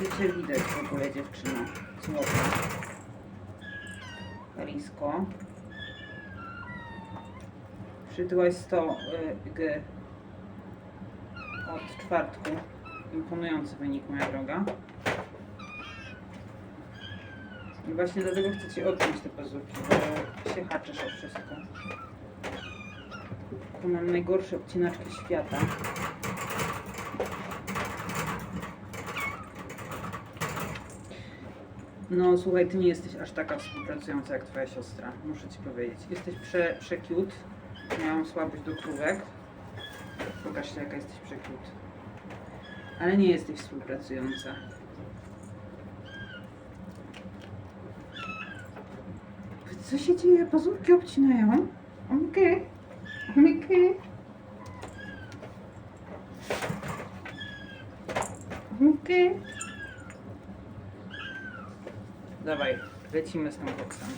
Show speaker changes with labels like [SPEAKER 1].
[SPEAKER 1] Czy cię widać w ogóle dziewczyno? Złota. Kalisko. Przytyłaś 100 y, g od czwartku. Imponujący wynik, moja droga. I właśnie dlatego chcę Ci odciąć te pazurki, bo się haczysz o wszystko. Tu mam najgorsze obcinaczki świata. No słuchaj, ty nie jesteś aż taka współpracująca jak twoja siostra, muszę ci powiedzieć. Jesteś prze, przekiut. Miałam słabość do krówek. Pokaż się jaka jesteś przekiut. Ale nie jesteś współpracująca. Co się dzieje? Pazurki obcinają? Okej. Okej. Okej. Dawaj, lecimy z tym koksem.